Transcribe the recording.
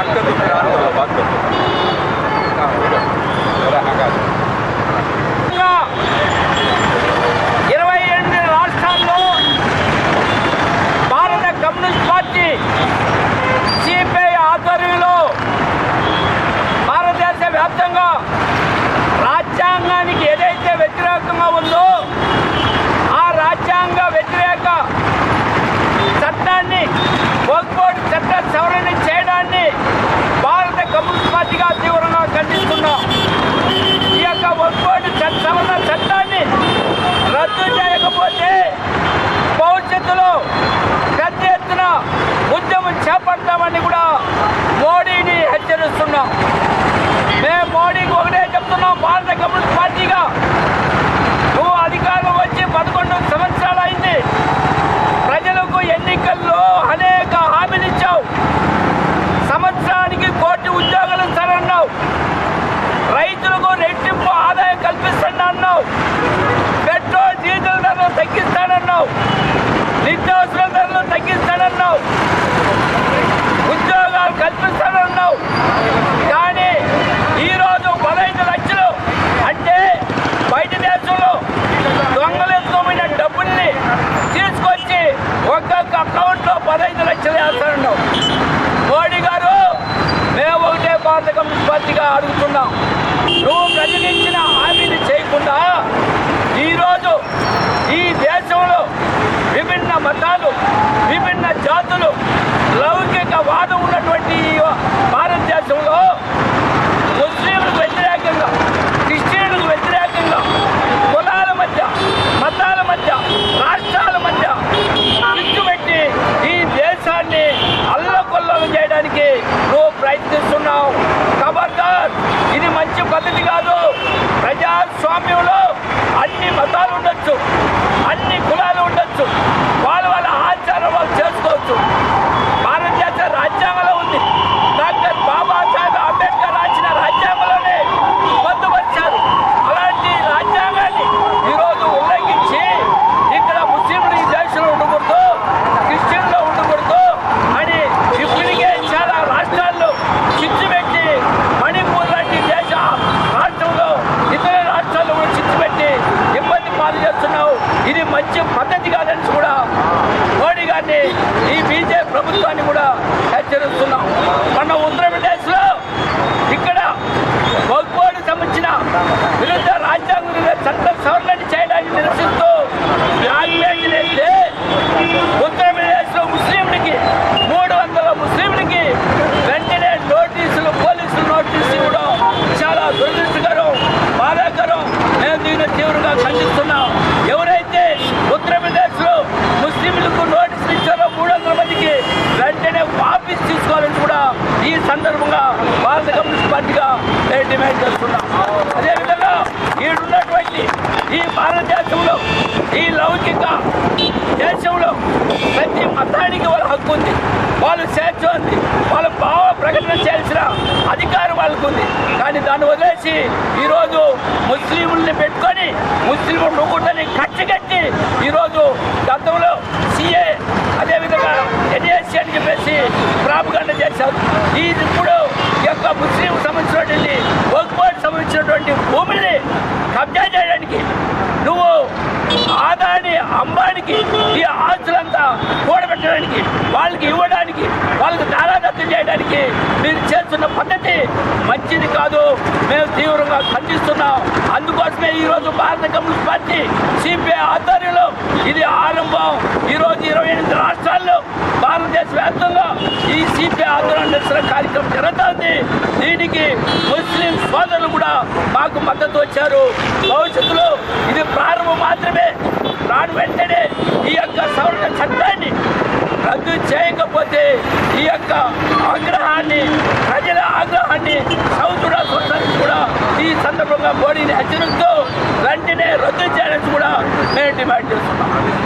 हटकर तो फिर आने वाला बात करते हैं Hello. గట్టిగా నేను డిమాండ్ చేస్తున్నా. అదేవిధంగా ఈడున్నటువంటి ఈ భారతదేశంలో ఈ లౌకిక దేశంలో ప్రతి మతానికి వాళ్ళ హక్కు ఉంది. వాళ్ళు స్వేచ్ఛ ఉంది వాళ్ళ భావ ప్రకటన చేయాల్సిన అధికారం వాళ్ళకు ఉంది. కానీ దాన్ని వదిలేసి ఈరోజు ముస్లింలని పెట్టుకొని ముస్లిం నువ్వుని కట్టి ఈరోజు గతంలో సిఏ అదేవిధంగా ఎన్ఏసీ అని చెప్పేసి ప్రాపగండ చేశారు. ఈ ఖండిస్తున్నాం. అందుకోసమే ఈరోజు భారత కమ్యూనిస్ట్ పార్టీ సిపిఐ ఆధ్వర్యంలో ఇది ఆరంభం. ఈరోజు ఇరవై ఎనిమిది రాష్ట్రాల్లో భారతదేశ వ్యాప్తంగా ఈ సిపిఐ ఆధ్వర్యం నిరసన కార్యక్రమం జరుగుతుంది. దీనికి ముస్లిం సోదరులు కూడా మాకు మద్దతు వచ్చారు. భవిష్యత్తులో ఇది ప్రారంభం మాత్రమే. రాను వెంటనే ఈ యొక్క సవరణ చట్టాన్ని రద్దు చేయకపోతే ఈ యొక్క ఆగ్రహాన్ని ప్రజల ఆగ్రహాన్ని సౌతుడా చూడడానికి కూడా ఈ సందర్భంగా మోడీని హెచ్చరిస్తూ వెంటనే రద్దు చేయాలని కూడా మేము డిమాండ్ చేస్తున్నాం.